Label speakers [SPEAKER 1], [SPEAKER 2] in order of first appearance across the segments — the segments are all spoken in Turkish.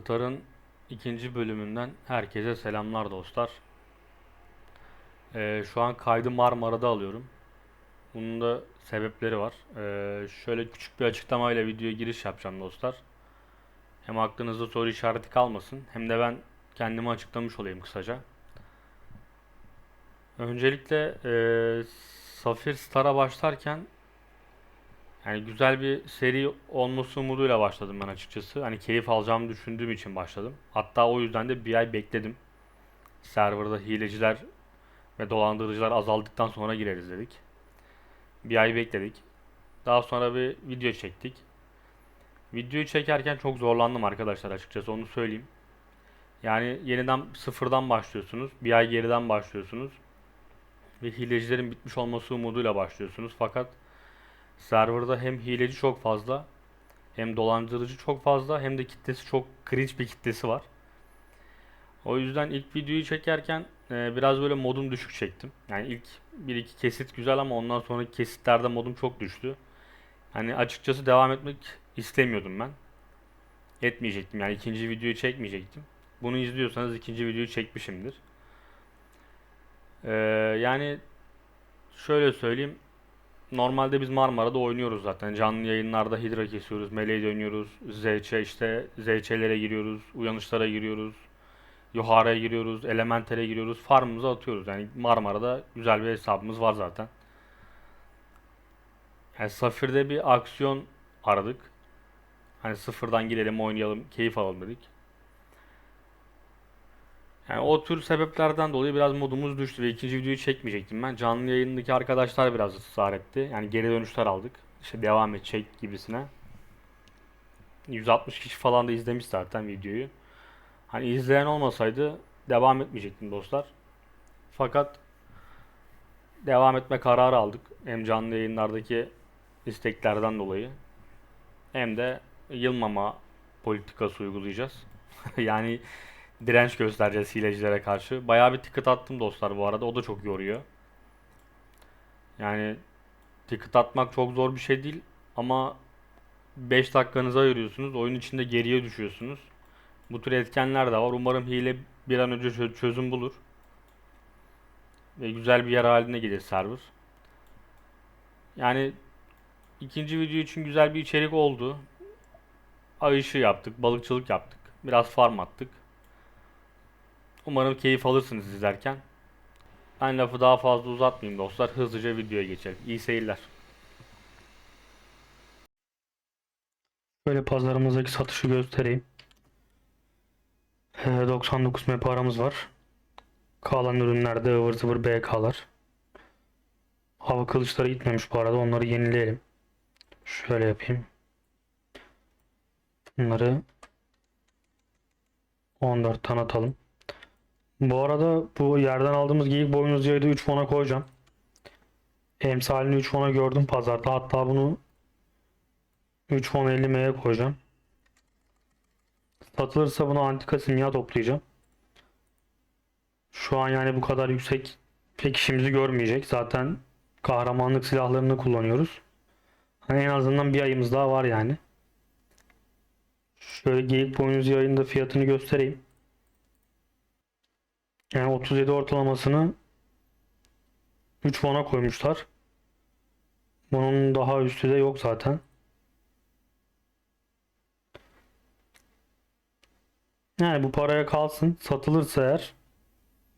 [SPEAKER 1] Star'ın ikinci bölümünden herkese selamlar dostlar. Ee, şu an kaydı Marmara'da alıyorum. Bunun da sebepleri var. Ee, şöyle küçük bir açıklamayla videoya giriş yapacağım dostlar. Hem aklınızda soru işareti kalmasın hem de ben kendimi açıklamış olayım kısaca. Öncelikle e, Safir Star'a başlarken yani güzel bir seri olması umuduyla başladım ben açıkçası. Hani keyif alacağımı düşündüğüm için başladım. Hatta o yüzden de bir ay bekledim. Serverda hileciler ve dolandırıcılar azaldıktan sonra gireriz dedik. Bir ay bekledik. Daha sonra bir video çektik. Videoyu çekerken çok zorlandım arkadaşlar açıkçası onu söyleyeyim. Yani yeniden sıfırdan başlıyorsunuz. Bir ay geriden başlıyorsunuz. Ve hilecilerin bitmiş olması umuduyla başlıyorsunuz. Fakat Serverda hem hileci çok fazla, hem dolandırıcı çok fazla, hem de kitlesi çok cringe bir kitlesi var. O yüzden ilk videoyu çekerken e, biraz böyle modum düşük çektim. Yani ilk bir iki kesit güzel ama ondan sonraki kesitlerde modum çok düştü. Hani açıkçası devam etmek istemiyordum ben. Etmeyecektim yani ikinci videoyu çekmeyecektim. Bunu izliyorsanız ikinci videoyu çekmişimdir. Ee, yani şöyle söyleyeyim. Normalde biz Marmara'da oynuyoruz zaten. Canlı yayınlarda Hidra kesiyoruz, Meleği dönüyoruz, ZC işte ZC'lere giriyoruz, uyanışlara giriyoruz, Yohara'ya giriyoruz, Elemental'e giriyoruz, farmımızı atıyoruz. Yani Marmara'da güzel bir hesabımız var zaten. Yani Safir'de bir aksiyon aradık. Hani sıfırdan girelim, oynayalım, keyif alalım dedik. Yani o tür sebeplerden dolayı biraz modumuz düştü ve ikinci videoyu çekmeyecektim ben. Canlı yayındaki arkadaşlar biraz ısrar etti. Yani geri dönüşler aldık. İşte devam et çek gibisine. 160 kişi falan da izlemiş zaten videoyu. Hani izleyen olmasaydı devam etmeyecektim dostlar. Fakat devam etme kararı aldık. Hem canlı yayınlardaki isteklerden dolayı hem de yılmama politikası uygulayacağız. yani direnç göstereceğiz hilecilere karşı. Bayağı bir ticket attım dostlar bu arada. O da çok yoruyor. Yani ticket atmak çok zor bir şey değil ama 5 dakikanızı ayırıyorsunuz. Oyun içinde geriye düşüyorsunuz. Bu tür etkenler de var. Umarım hile bir an önce çö- çözüm bulur. Ve güzel bir yer haline gelir server. Yani ikinci video için güzel bir içerik oldu. Ay ışığı yaptık, balıkçılık yaptık. Biraz farm attık. Umarım keyif alırsınız izlerken. Ben lafı daha fazla uzatmayayım dostlar. Hızlıca videoya geçelim. İyi seyirler.
[SPEAKER 2] Böyle pazarımızdaki satışı göstereyim. Ee, 99 MP paramız var. Kalan ürünlerde ıvır zıvır BK'lar. Hava kılıçları gitmemiş bu arada. Onları yenileyelim. Şöyle yapayım. Bunları 14 tane atalım. Bu arada bu yerden aldığımız geyik boynuzcayı da 3 fona koyacağım. Emsalini 3 fona gördüm pazarda. Hatta bunu 3 fon 50M'ye koyacağım. Satılırsa bunu antika simya toplayacağım. Şu an yani bu kadar yüksek pek işimizi görmeyecek. Zaten kahramanlık silahlarını kullanıyoruz. Hani en azından bir ayımız daha var yani. Şöyle geyik boynuz yayında fiyatını göstereyim. Yani 37 ortalamasını 3 fona koymuşlar. Bunun daha üstü de yok zaten. Yani bu paraya kalsın. Satılırsa eğer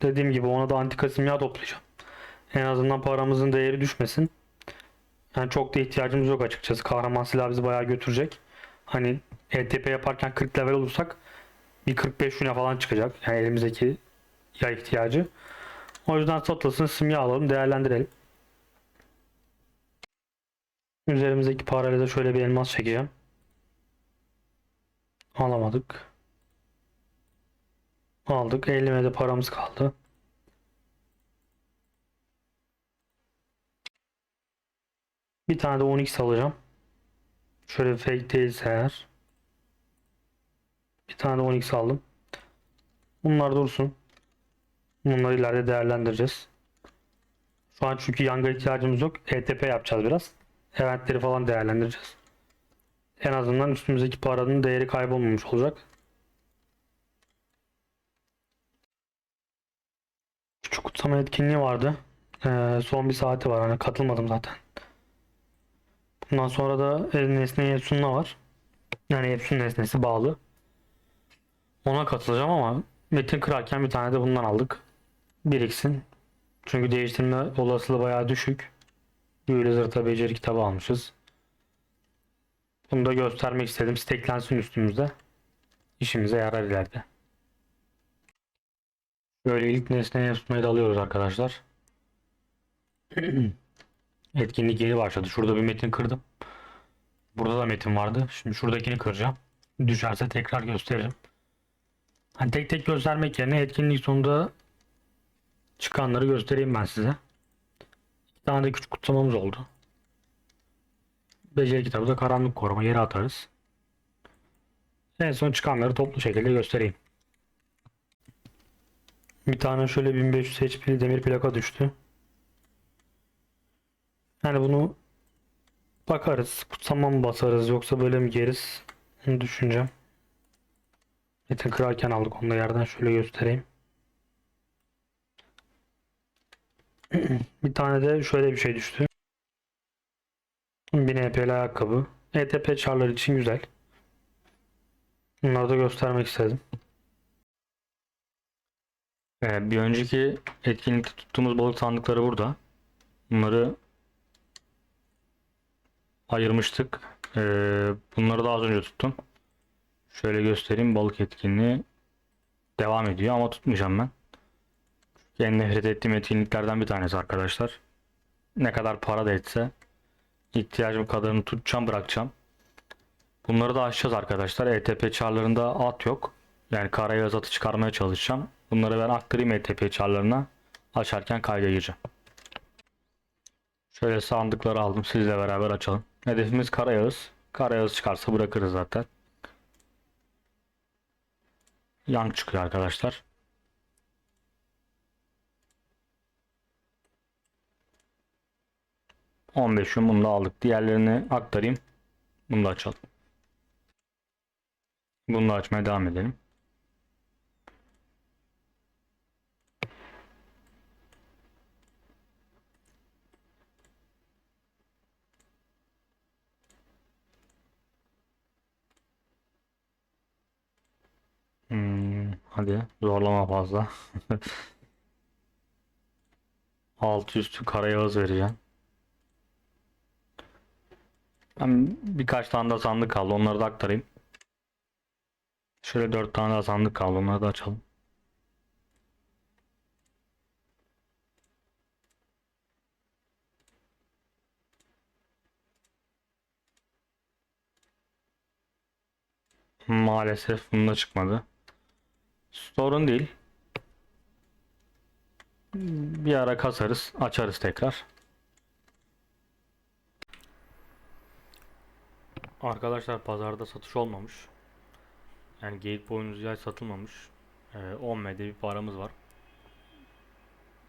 [SPEAKER 2] dediğim gibi ona da antika simya toplayacağım. En azından paramızın değeri düşmesin. Yani çok da ihtiyacımız yok açıkçası. Kahraman silah bizi bayağı götürecek. Hani ETP yaparken 40 level olursak bir 45 güne falan çıkacak. Yani elimizdeki yay ihtiyacı. O yüzden satılsın simya alalım değerlendirelim. Üzerimizdeki parayla da şöyle bir elmas çekeceğim. Alamadık. Aldık. 50 de paramız kaldı. Bir tane de 10x alacağım. Şöyle fake değilse eğer. Bir tane de 10x aldım. Bunlar dursun. Bunları ileride değerlendireceğiz. Şu an çünkü yanga ihtiyacımız yok. ETP yapacağız biraz. Eventleri falan değerlendireceğiz. En azından üstümüzdeki paranın değeri kaybolmamış olacak. Küçük kutlama etkinliği vardı. Ee, son bir saati var. Hani katılmadım zaten. Bundan sonra da nesne Yepsun'la var. Yani Yepsun nesnesi bağlı. Ona katılacağım ama metin kırarken bir tane de bundan aldık. Biriksin. Çünkü değiştirme olasılığı bayağı düşük. Büyülü zırta beceri kitabı almışız. Bunu da göstermek istedim. Steklensin üstümüzde. İşimize yarar ileride. Böyle ilk nesneye tutmayı da alıyoruz arkadaşlar. Etkinlik geri başladı. Şurada bir metin kırdım. Burada da metin vardı. Şimdi şuradakini kıracağım. Düşerse tekrar gösteririm. Hani tek tek göstermek yerine etkinlik sonunda çıkanları göstereyim ben size. İki tane de küçük kutsamamız oldu. Beceri kitabı da karanlık koruma yere atarız. En son çıkanları toplu şekilde göstereyim. Bir tane şöyle 1500 HP demir plaka düştü. Yani bunu bakarız. Kutsama mı basarız yoksa böyle mi geriz? Onu düşüneceğim. Metin kırarken aldık onu da yerden şöyle göstereyim. Bir tane de şöyle bir şey düştü. 1000 EP'li ayakkabı. ETP çarlar için güzel. Bunları da göstermek istedim.
[SPEAKER 3] Ee, bir önceki etkinlikte tuttuğumuz balık sandıkları burada. Bunları ayırmıştık. Ee, bunları da az önce tuttum. Şöyle göstereyim. Balık etkinliği devam ediyor ama tutmayacağım ben. En nefret ettiğim etkinliklerden bir tanesi arkadaşlar. Ne kadar para da etse ihtiyacım kadarını tutacağım bırakacağım. Bunları da aşacağız arkadaşlar. ETP çarlarında at yok. Yani karayağız atı çıkarmaya çalışacağım. Bunları ben aktarayım ETP çarlarına. Açarken kayda gireceğim. Şöyle sandıkları aldım. Sizle beraber açalım. Hedefimiz karayağız. Karayağız çıkarsa bırakırız zaten. Yan çıkıyor arkadaşlar. On beş yum bunu da aldık. Diğerlerini aktarayım. Bunu da açalım. Bunu da açmaya devam edelim. Hmm, hadi zorlama fazla. Altı üstü karayağız vereceğim. Birkaç tane daha sandık kaldı. Onları da aktarayım. Şöyle dört tane daha sandık kaldı. Onları da açalım. Maalesef bunda çıkmadı. Sorun değil. Bir ara kasarız, açarız tekrar.
[SPEAKER 1] Arkadaşlar pazarda satış olmamış. Yani geyik boynuz yay satılmamış. Ee, 10 MD bir paramız var.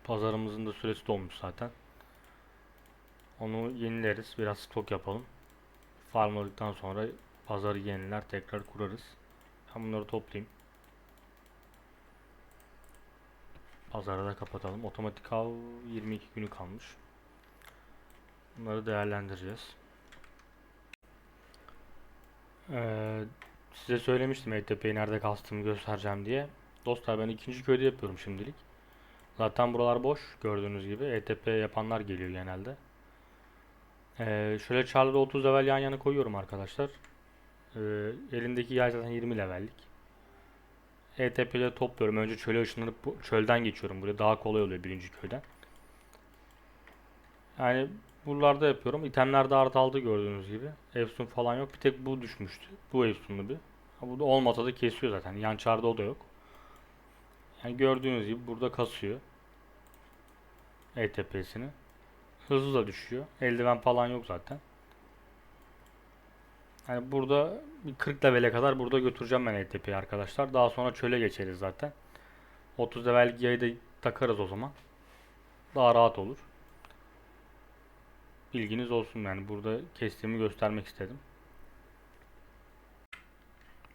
[SPEAKER 1] Pazarımızın da süresi dolmuş zaten. Onu yenileriz. Biraz stok yapalım. Farmladıktan sonra pazarı yeniler tekrar kurarız. Ben bunları toplayayım. Pazarı da kapatalım. Otomatik av 22 günü kalmış. Bunları değerlendireceğiz. Ee, size söylemiştim ETP'yi nerede kastığımı göstereceğim diye. Dostlar ben ikinci köyde yapıyorum şimdilik. Zaten buralar boş gördüğünüz gibi. ETP yapanlar geliyor genelde. Ee, şöyle çarları 30 level yan yana koyuyorum arkadaşlar. Ee, elindeki yay zaten 20 levellik. ETP ile topluyorum. Önce çöle ışınlanıp çölden geçiyorum. Buraya daha kolay oluyor birinci köyden. Yani buralarda yapıyorum. İtemlerde art aldı gördüğünüz gibi. Efsun falan yok. Bir tek bu düşmüştü. Bu Efsunlu bir. Bu da olmasa da kesiyor zaten. Yan çarda o da yok. Yani gördüğünüz gibi burada kasıyor. ETP'sini. Hızı da düşüyor. Eldiven falan yok zaten. Yani burada bir 40 levele kadar burada götüreceğim ben ETP'yi arkadaşlar. Daha sonra çöle geçeriz zaten. 30 level yayı da takarız o zaman. Daha rahat olur. Bilginiz olsun yani burada kestiğimi göstermek istedim.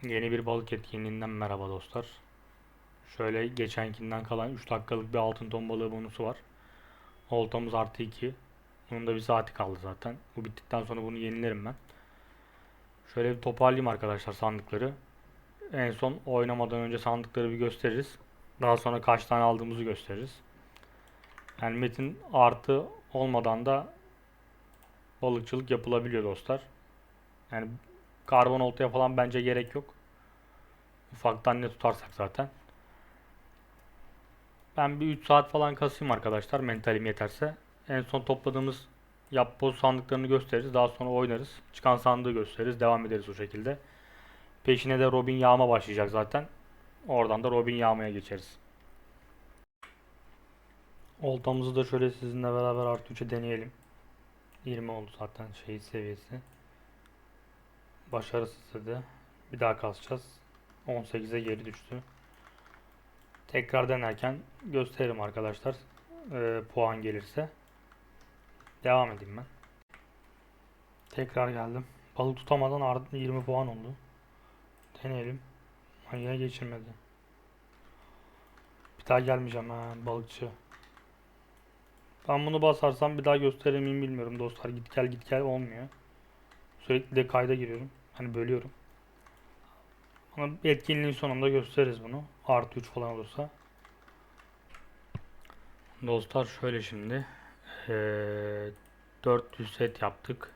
[SPEAKER 1] Yeni bir balık etkinliğinden merhaba dostlar. Şöyle geçenkinden kalan 3 dakikalık bir altın ton balığı bonusu var. Oltamız artı 2. Bunun da bir saati kaldı zaten. Bu bittikten sonra bunu yenilerim ben. Şöyle bir toparlayayım arkadaşlar sandıkları. En son oynamadan önce sandıkları bir gösteririz. Daha sonra kaç tane aldığımızı gösteririz. Yani metin artı olmadan da balıkçılık yapılabiliyor dostlar. Yani karbon oltaya falan bence gerek yok. Ufaktan ne tutarsak zaten. Ben bir 3 saat falan kasayım arkadaşlar mentalim yeterse. En son topladığımız yapboz sandıklarını gösteririz. Daha sonra oynarız. Çıkan sandığı gösteririz. Devam ederiz o şekilde. Peşine de Robin yağma başlayacak zaten. Oradan da Robin yağmaya geçeriz. Oltamızı da şöyle sizinle beraber artı 3'e deneyelim. 20 oldu zaten şey seviyesi. Başarısız dedi. Bir daha kasacağız. 18'e geri düştü. Tekrar denerken gösteririm arkadaşlar. Ee, puan gelirse. Devam edeyim ben. Tekrar geldim. Balık tutamadan ardından 20 puan oldu. Deneyelim. Yine geçirmedi. Bir daha gelmeyeceğim ha balıkçı. Ben bunu basarsam bir daha gösterir miyim bilmiyorum dostlar. Git gel git gel olmuyor. Sürekli de kayda giriyorum. Hani bölüyorum. Ama etkinliğin sonunda gösteririz bunu. Artı 3 falan olursa. Dostlar şöyle şimdi. Eee 400 set yaptık.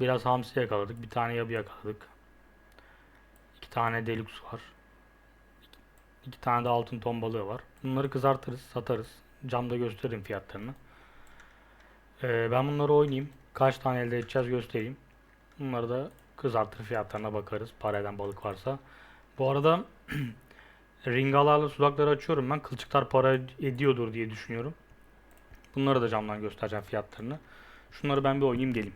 [SPEAKER 1] Biraz hamsi yakaladık. Bir tane yabi yakaladık. İki tane deluxe var. İki tane de altın ton balığı var. Bunları kızartırız, satarız. Camda gösteririm fiyatlarını. Ee, ben bunları oynayayım. Kaç tane elde edeceğiz göstereyim. Bunları da kızartır fiyatlarına bakarız. Para eden balık varsa. Bu arada ringalarla sudakları açıyorum ben. Kılçıklar para ediyordur diye düşünüyorum. Bunları da camdan göstereceğim fiyatlarını. Şunları ben bir oynayayım geleyim.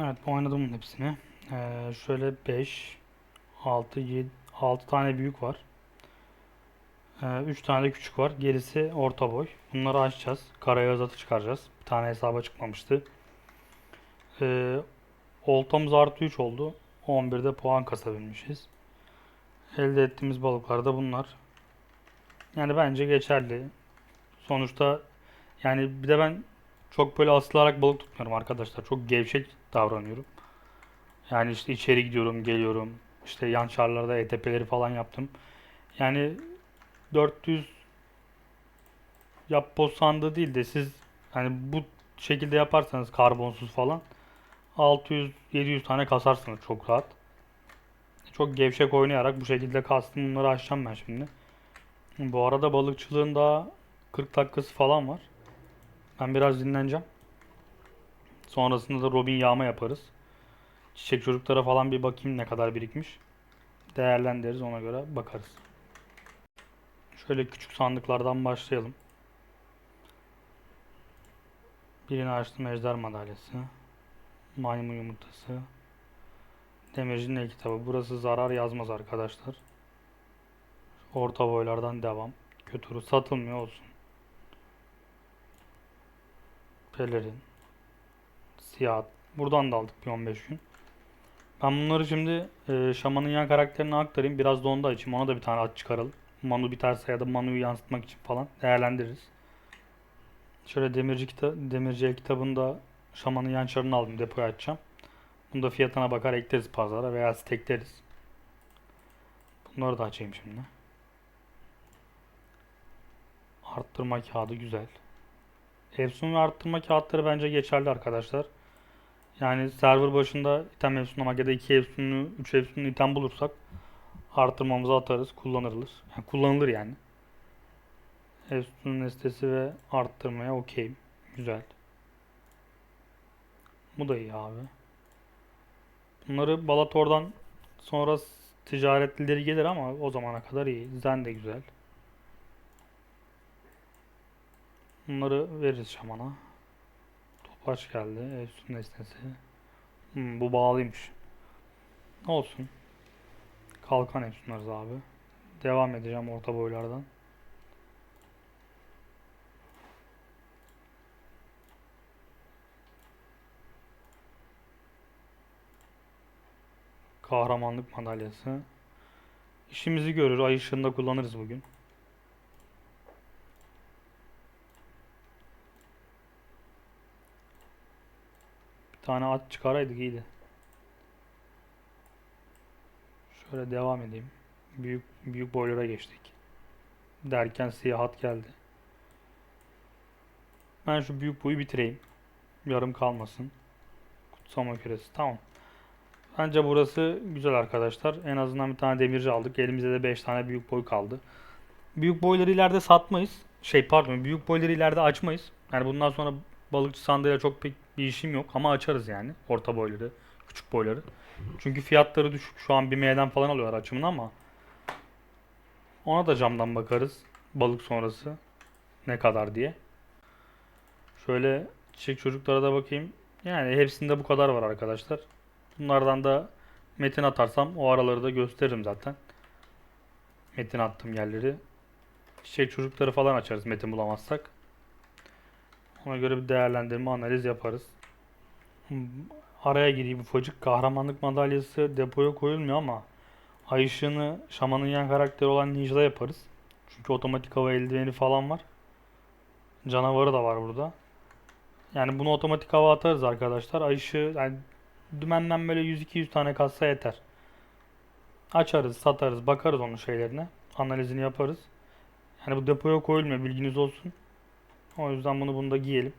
[SPEAKER 1] Evet oynadım bunun hepsini. Ee, şöyle 5, 6, 7, 6 tane büyük var. 3 tane de küçük var. Gerisi orta boy. Bunları açacağız. Karayağız atı çıkaracağız. Bir tane hesaba çıkmamıştı. Ee, oltamız artı 3 oldu. 11'de puan kasabilmişiz. Elde ettiğimiz balıklar da bunlar. Yani bence geçerli. Sonuçta yani bir de ben çok böyle asılarak balık tutmuyorum arkadaşlar. Çok gevşek davranıyorum. Yani işte içeri gidiyorum, geliyorum. İşte yan çarlarda ETP'leri falan yaptım. Yani 400 yapboz sandığı değil de siz hani bu şekilde yaparsanız karbonsuz falan 600-700 tane kasarsınız çok rahat. Çok gevşek oynayarak bu şekilde kastım bunları açacağım ben şimdi. Bu arada balıkçılığın daha 40 dakikası falan var. Ben biraz dinleneceğim. Sonrasında da Robin yağma yaparız. Çiçek çocuklara falan bir bakayım ne kadar birikmiş. Değerlendiririz ona göre bakarız. Şöyle küçük sandıklardan başlayalım. Birini açtım ejder madalyası. Maymun yumurtası. Demircinin el kitabı. Burası zarar yazmaz arkadaşlar. Orta boylardan devam. Kötürü satılmıyor olsun. Pelerin. Siyah. Buradan da aldık bir 15 gün. Ben bunları şimdi e, şamanın yan karakterine aktarayım. Biraz da onu da açayım. Ona da bir tane at çıkaralım. Manu biterse ya da Manu'yu yansıtmak için falan değerlendiririz. Şöyle demirci kita demirci kitabında şamanın yan çarını aldım. Depoya açacağım. Bunu da fiyatına bakar ekleriz pazara veya stekleriz. Bunları da açayım şimdi. Arttırma kağıdı güzel. Efsun ve arttırma kağıtları bence geçerli arkadaşlar. Yani server başında item efsunlamak ya da 2 efsunlu, 3 efsunlu item bulursak artırmamızı atarız, kullanırız. Yani kullanılır yani. Efsunun listesi ve arttırmaya okeyim. Güzel. Bu da iyi abi. Bunları Balator'dan sonra ticaretlileri gelir ama o zamana kadar iyi. Zen de güzel. Bunları veririz şamana. Topaç geldi. Efsun nesnesi. Hmm, bu bağlıymış. Olsun. Kalkan efsunlarız abi. Devam edeceğim orta boylardan. Kahramanlık madalyası.
[SPEAKER 2] İşimizi görür. Ay ışığında kullanırız bugün. Bir tane at çıkaraydık iyiydi. Şöyle devam edeyim. Büyük büyük boylara geçtik. Derken siyah at geldi. Ben şu büyük boyu bitireyim. Yarım kalmasın. Kutsama küresi. Tamam. Bence burası güzel arkadaşlar. En azından bir tane demirci aldık. Elimizde de 5 tane büyük boy kaldı. Büyük boyları ileride satmayız. Şey pardon büyük boyları ileride açmayız. Yani bundan sonra balıkçı sandığıyla çok pek bir işim yok. Ama açarız yani. Orta boyları, küçük boyları. Çünkü fiyatları düşük. Şu an bir M'den falan alıyorlar açımını ama ona da camdan bakarız. Balık sonrası ne kadar diye. Şöyle çiçek çocuklara da bakayım. Yani hepsinde bu kadar var arkadaşlar. Bunlardan da metin atarsam o araları da gösteririm zaten. Metin attığım yerleri. Çiçek çocukları falan açarız metin bulamazsak. Ona göre bir değerlendirme analiz yaparız. Araya gireyim ufacık. Kahramanlık madalyası depoya koyulmuyor ama ay ışığını şamanın yan karakteri olan Ninja'da yaparız. Çünkü otomatik hava eldiveni falan var. Canavarı da var burada. Yani bunu otomatik hava atarız arkadaşlar. Ay ışığı yani dümenden böyle 100-200 tane kassa yeter. Açarız, satarız, bakarız onun şeylerine. Analizini yaparız. Yani bu depoya koyulmuyor bilginiz olsun. O yüzden bunu bunda giyelim.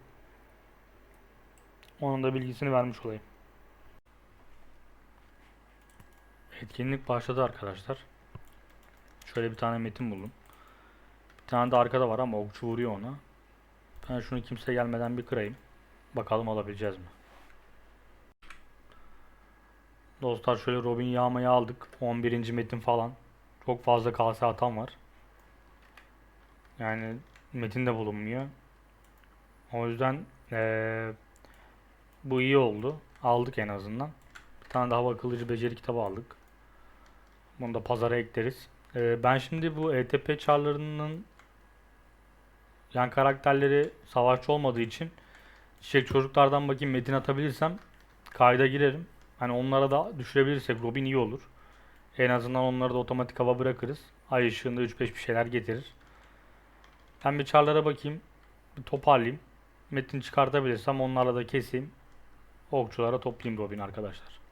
[SPEAKER 2] Onun da bilgisini vermiş olayım. Etkinlik başladı arkadaşlar. Şöyle bir tane metin buldum. Bir tane de arkada var ama okçu vuruyor ona. Ben şunu kimse gelmeden bir kırayım. Bakalım alabileceğiz mi? Dostlar şöyle Robin yağmayı aldık. 11. metin falan. Çok fazla kase atan var. Yani metin de bulunmuyor. O yüzden eee, bu iyi oldu. Aldık en azından. Bir tane daha akıllıcı beceri kitabı aldık. Bunu da pazara ekleriz. Eee, ben şimdi bu ETP çarlarının yan karakterleri savaşçı olmadığı için çiçek çocuklardan bakayım metin atabilirsem kayda girerim. Hani onlara da düşürebilirsek Robin iyi olur. En azından onları da otomatik hava bırakırız. Ay ışığında 3-5 bir şeyler getirir. Ben bir çarlara bakayım. Bir toparlayayım. Metin çıkartabilirsem onlarla da keseyim. Okçulara toplayayım Robin arkadaşlar.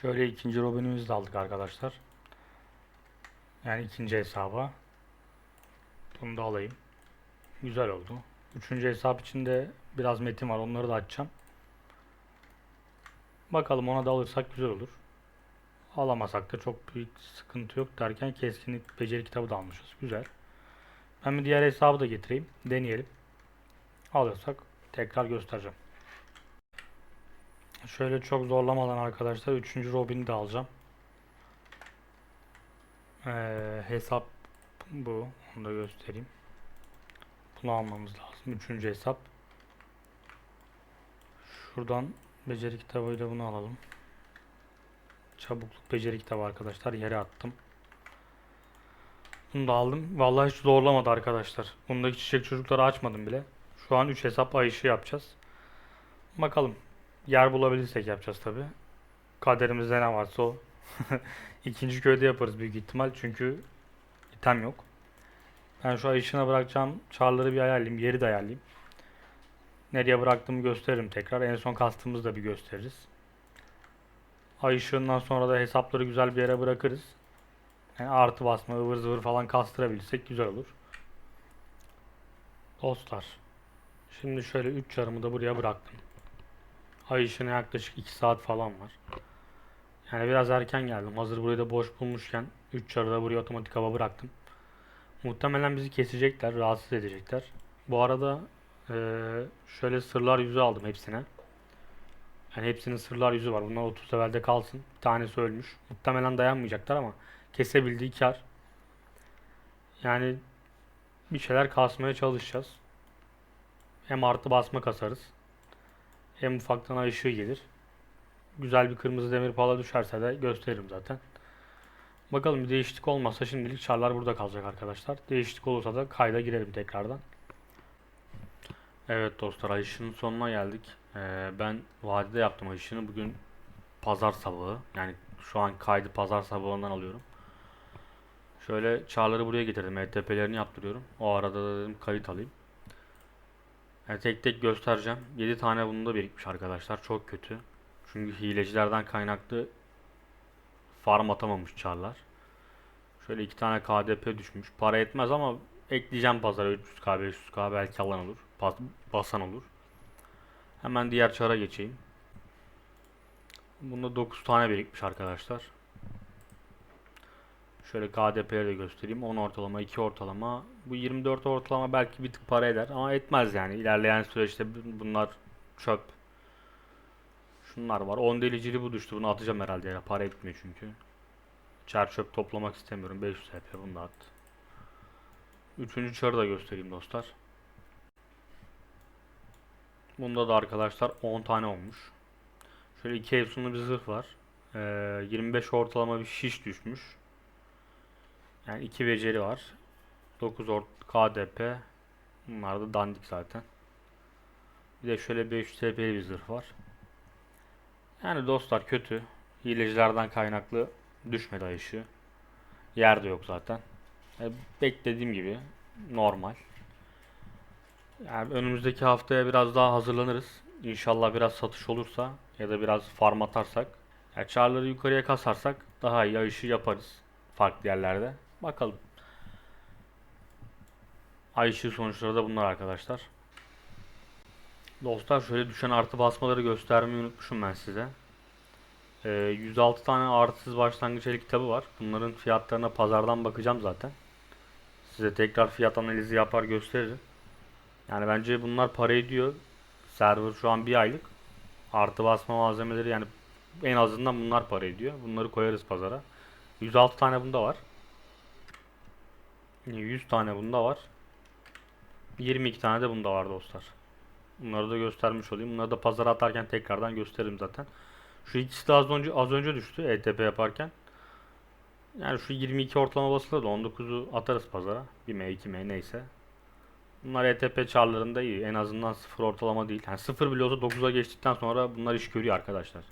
[SPEAKER 2] Şöyle ikinci Robin'imizi de aldık arkadaşlar. Yani ikinci hesaba. Bunu da alayım. Güzel oldu. Üçüncü hesap için de biraz metin var. Onları da açacağım. Bakalım ona da alırsak güzel olur. Alamasak da çok büyük sıkıntı yok derken keskinlik beceri kitabı da almışız. Güzel. Ben bir diğer hesabı da getireyim. Deneyelim. Alırsak tekrar göstereceğim. Şöyle çok zorlamadan arkadaşlar 3. Robin'i de alacağım. Ee, hesap bu. Onu da göstereyim. Bunu almamız lazım. Üçüncü hesap. Şuradan beceri kitabıyla bunu alalım. Çabukluk beceri kitabı arkadaşlar. Yere attım. Bunu da aldım. Vallahi hiç zorlamadı arkadaşlar. Bundaki çiçek çocukları açmadım bile. Şu an 3 hesap ay ışığı yapacağız. Bakalım. Yer bulabilirsek yapacağız tabi. Kaderimizde ne varsa o. İkinci köyde yaparız büyük ihtimal. Çünkü item yok. Ben şu ay ışığına bırakacağım çarları bir ayarlayayım. Yeri de ayarlayayım. Nereye bıraktığımı gösteririm tekrar. En son kastığımızı da bir gösteririz. Ay ışığından sonra da hesapları güzel bir yere bırakırız. Yani artı basma, ıvır zıvır falan kastırabilirsek güzel olur. Dostlar. Şimdi şöyle 3 çarımı da buraya bıraktım. Ay ışığına yaklaşık 2 saat falan var. Yani biraz erken geldim. Hazır burayı da boş bulmuşken 3 çarı da buraya otomatik hava bıraktım. Muhtemelen bizi kesecekler, rahatsız edecekler. Bu arada eee, şöyle sırlar yüzü aldım hepsine. Yani hepsinin sırlar yüzü var. Bunlar 30 levelde kalsın. Bir tanesi ölmüş. Muhtemelen dayanmayacaklar ama kesebildiği kar. Yani bir şeyler kasmaya çalışacağız. Hem artı basma kasarız. Hem ufaktan ay ışığı gelir. Güzel bir kırmızı demir pala düşerse de gösteririm zaten. Bakalım bir değişiklik olmazsa şimdilik çarlar burada kalacak arkadaşlar. Değişiklik olursa da kayda girelim tekrardan. Evet dostlar ay ışığının sonuna geldik. Ee, ben vadide yaptım ay ışığını. Bugün
[SPEAKER 1] pazar sabahı. Yani şu an kaydı pazar sabahından alıyorum. Şöyle çarları buraya getirdim. ETP'lerini yaptırıyorum. O arada da dedim kayıt alayım. Yani tek tek göstereceğim. 7 tane bunda birikmiş arkadaşlar. Çok kötü. Çünkü hilecilerden kaynaklı farm atamamış çarlar. Şöyle iki tane KDP düşmüş. Para etmez ama ekleyeceğim pazara 300k 500k belki alan olur. Bas- basan olur. Hemen diğer çara geçeyim. Bunda 9 tane birikmiş arkadaşlar. Şöyle KDP'leri de göstereyim. 10 ortalama, 2 ortalama. Bu 24 ortalama belki bir tık para eder ama etmez yani. İlerleyen süreçte bu- bunlar çöp. Şunlar var. 10 delicili bu düştü. Bunu atacağım herhalde ya. Para etmiyor çünkü. Çer çöp toplamak istemiyorum. 500 HP bunu da at. Üçüncü çarı da göstereyim dostlar. Bunda da arkadaşlar 10 tane olmuş. Şöyle iki efsunlu bir zırh var. Ee, 25 ortalama bir şiş düşmüş. Yani iki beceri var. 9 ort KDP. Bunlar da dandik zaten. Bir de şöyle 500 TP'li bir zırh var. Yani dostlar kötü. Hilecilerden kaynaklı düşmedi ay ışığı. Yer de yok zaten. E, beklediğim gibi normal. Yani önümüzdeki haftaya biraz daha hazırlanırız. İnşallah biraz satış olursa ya da biraz farm atarsak. Yani çarları yukarıya kasarsak daha iyi ayışı yaparız farklı yerlerde. Bakalım. Ay sonuçları da bunlar arkadaşlar. Dostlar şöyle düşen artı basmaları göstermeyi unutmuşum ben size. Ee, 106 tane artısız başlangıç el kitabı var. Bunların fiyatlarına pazardan bakacağım zaten. Size tekrar fiyat analizi yapar gösteririm. Yani bence bunlar para ediyor. Server şu an bir aylık. Artı basma malzemeleri yani en azından bunlar para ediyor. Bunları koyarız pazara. 106 tane bunda var. 100 tane bunda var. 22 tane de bunda var dostlar. Bunları da göstermiş olayım. Bunları da pazara atarken tekrardan gösteririm zaten. Şu ikisi de az önce az önce düştü ETP yaparken. Yani şu 22 ortalama basılır da 19'u atarız pazara. 1M 2M neyse. Bunlar ETP çarlarında iyi. En azından 0 ortalama değil. Yani 0 bile olsa 9'a geçtikten sonra bunlar iş görüyor arkadaşlar.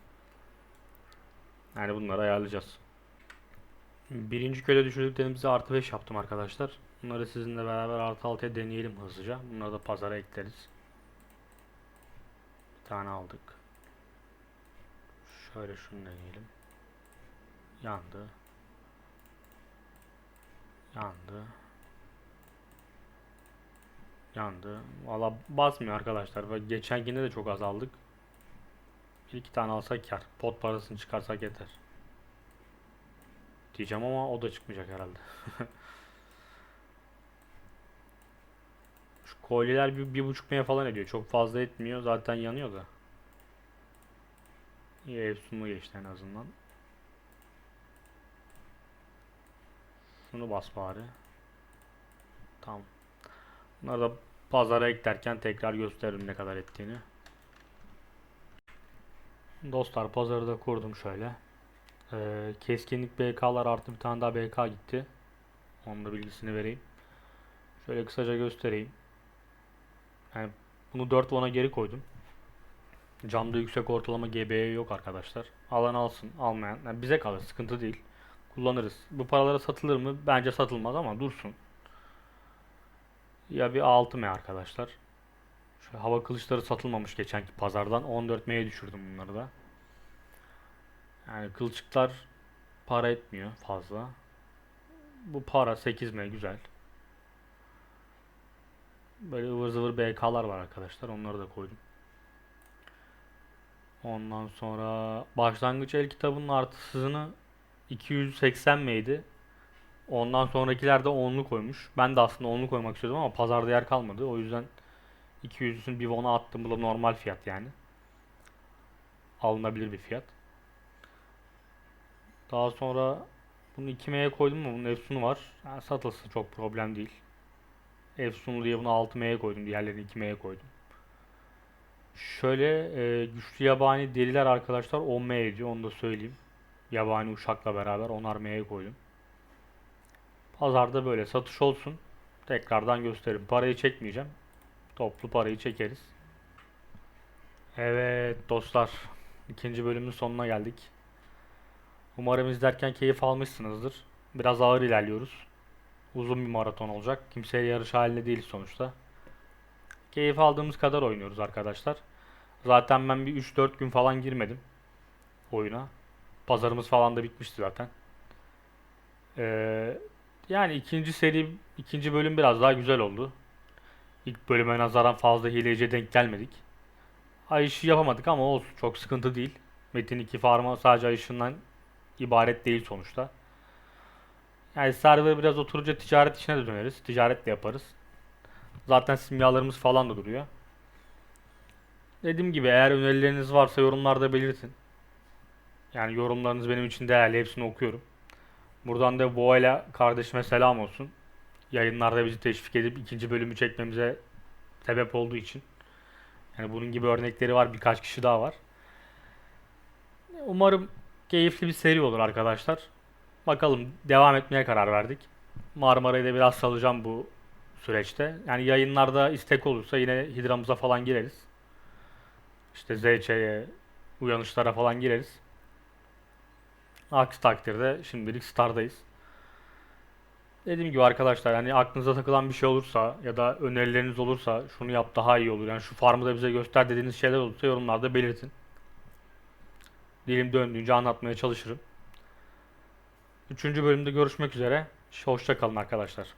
[SPEAKER 1] Yani bunları ayarlayacağız. Birinci köle düşürdüklerimizi artı 5 yaptım arkadaşlar. Bunları sizinle beraber artı 6'ya deneyelim hızlıca. Bunları da pazara ekleriz. Bir tane aldık. Şöyle şunu deneyelim. Yandı. Yandı. Yandı. Valla basmıyor arkadaşlar. Ve geçenkinde de çok az aldık. Bir iki tane alsak kar. Pot parasını çıkarsak yeter. Diyeceğim ama o da çıkmayacak herhalde. Şu kolyeler bir, bir buçuk meye falan ediyor. Çok fazla etmiyor. Zaten yanıyor da. İyi ev sunumu geçti en azından. Şunu bas bari. Tamam. Bunları da pazara eklerken tekrar gösteririm ne kadar ettiğini. Dostlar pazarı da kurdum şöyle. Ee, keskinlik BK'lar artı bir tane daha BK gitti. Onun da bilgisini vereyim. Şöyle kısaca göstereyim. Yani bunu 4 vana geri koydum. Camda yüksek ortalama GB'ye yok arkadaşlar. Alan alsın, almayan. yani bize kalır, sıkıntı değil. Kullanırız. Bu paralara satılır mı? Bence satılmaz ama dursun. Ya bir 6M arkadaşlar. Şu hava kılıçları satılmamış geçenki pazardan. 14M'ye düşürdüm bunları da. Yani kılçıklar para etmiyor fazla. Bu para 8M güzel. Böyle ıvır zıvır BK'lar var arkadaşlar. Onları da koydum. Ondan sonra başlangıç el kitabının artısını 280 miydi? Ondan sonrakiler de 10'lu koymuş. Ben de aslında 10'lu koymak istiyordum ama pazarda yer kalmadı. O yüzden 200'ün bir ona attım. Bu da normal fiyat yani. Alınabilir bir fiyat. Daha sonra bunu 2M'ye koydum mu? Bunun Efsun'u var. Yani satılsın çok problem değil. Efsun'u diye bunu 6M'ye koydum. Diğerlerini 2M'ye koydum. Şöyle e, güçlü yabani deliler arkadaşlar 10M ediyor. Onu da söyleyeyim. Yabani uşakla beraber 10'ar M'ye koydum. Pazarda böyle satış olsun. Tekrardan gösteririm. Parayı çekmeyeceğim. Toplu parayı çekeriz. Evet dostlar. ikinci bölümün sonuna geldik. Umarım izlerken keyif almışsınızdır. Biraz ağır ilerliyoruz. Uzun bir maraton olacak. Kimseye yarış halinde değil sonuçta. Keyif aldığımız kadar oynuyoruz arkadaşlar. Zaten ben bir 3-4 gün falan girmedim oyuna. Pazarımız falan da bitmişti zaten. Ee, yani ikinci seri, ikinci bölüm biraz daha güzel oldu. İlk bölüme nazaran fazla hileciye denk gelmedik. Ay yapamadık ama olsun çok sıkıntı değil. Metin 2 farma sadece ay ışığından ibaret değil sonuçta. Yani server biraz oturunca ticaret işine de döneriz. Ticaret de yaparız. Zaten simyalarımız falan da duruyor. Dediğim gibi eğer önerileriniz varsa yorumlarda belirtin. Yani yorumlarınız benim için değerli. Hepsini okuyorum. Buradan da Boğa'yla kardeşime selam olsun. Yayınlarda bizi teşvik edip ikinci bölümü çekmemize sebep olduğu için. Yani bunun gibi örnekleri var. Birkaç kişi daha var. Umarım keyifli bir seri olur arkadaşlar. Bakalım devam etmeye karar verdik. Marmara'yı da biraz salacağım bu süreçte. Yani yayınlarda istek olursa yine hidramıza falan gireriz. İşte ZC'ye, uyanışlara falan gireriz. Aksi takdirde şimdilik Star'dayız. Dediğim gibi arkadaşlar hani aklınıza takılan bir şey olursa ya da önerileriniz olursa şunu yap daha iyi olur. Yani şu farmı da bize göster dediğiniz şeyler olursa yorumlarda belirtin. Dilim döndüğünce anlatmaya çalışırım. Üçüncü bölümde görüşmek üzere. Hoşça kalın arkadaşlar.